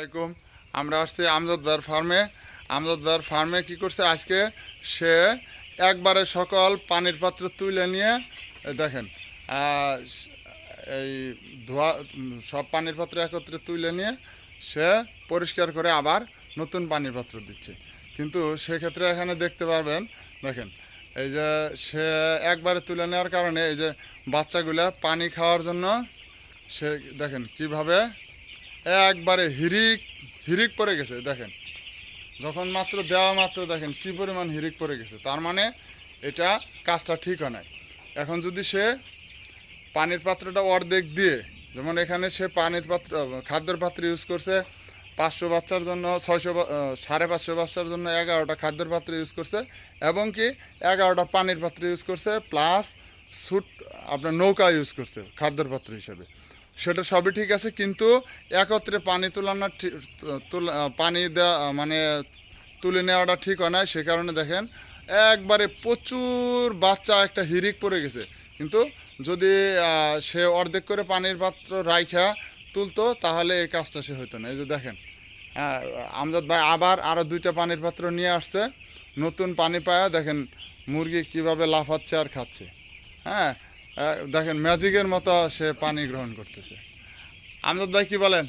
আলাইকুম। আমরা আসছি আমজাদ ভাইয়ের ফার্মে। আমজাদ ভাইয়ের ফার্মে কি করছে? আজকে সে একবারে সকল পানির পাত্র তুলে নিয়ে দেখেন এই ধোয়া, সব পানির পাত্র একত্রে তুলে নিয়ে সে পরিষ্কার করে আবার নতুন পানির পাত্র দিচ্ছে। কিন্তু সেক্ষেত্রে এখানে দেখতে পারবেন, দেখেন, এই যে সে একবারে তুলে নেওয়ার কারণে এই যে বাচ্চাগুলো পানি খাওয়ার জন্য সে, দেখেন, কীভাবে একবারে হিরিক হিরিক পড়ে গেছে, দেখেন। যখন মাত্র দেওয়া মাত্র, দেখেন কি পরিমাণ হিরিক পড়ে গেছে। তার মানে এটা কাজটা ঠিক হয় নাই। এখন যদি সে পানির পাত্রটা অর্ধেক দিয়ে, যেমন এখানে সে পানির পাত্র, খাদ্যের পাত্র ইউজ করছে, পাঁচশো বাচ্চার জন্য, ছয়শো সাড়ে পাঁচশো বাচ্চার জন্য এগারোটা খাদ্যের পাত্র ইউজ করছে, এবং কি এগারোটা পানির পাত্র ইউজ করছে প্লাস সুট আপনার নৌকা ইউজ করছে, খাদ্যের পাত্র হিসেবে। সেটা সবই ঠিক আছে, কিন্তু একত্রে পানি তোলানো ঠিক তোলা, পানি দেওয়া মানে তুলে নেওয়াটা ঠিক হয় না সে কারণে দেখেন একবারে প্রচুর বাচ্চা একটা হিরিক পড়ে গেছে। কিন্তু যদি সে অর্ধেক করে পানির পাত্র রাইখা তুলতো, তাহলে এই কাজটা সে হতো না। এই যে দেখেন আমজাদ ভাই আবার আরও দুইটা পানির পাত্র নিয়ে আসছে, নতুন পানি পায়া দেখেন মুরগি কীভাবে লাফাচ্ছে আর খাচ্ছে। হ্যাঁ দেখেন ম্যাজিকের মতো সে পানি গ্রহণ করতেছে। আমজাদ ভাই কি বলেন?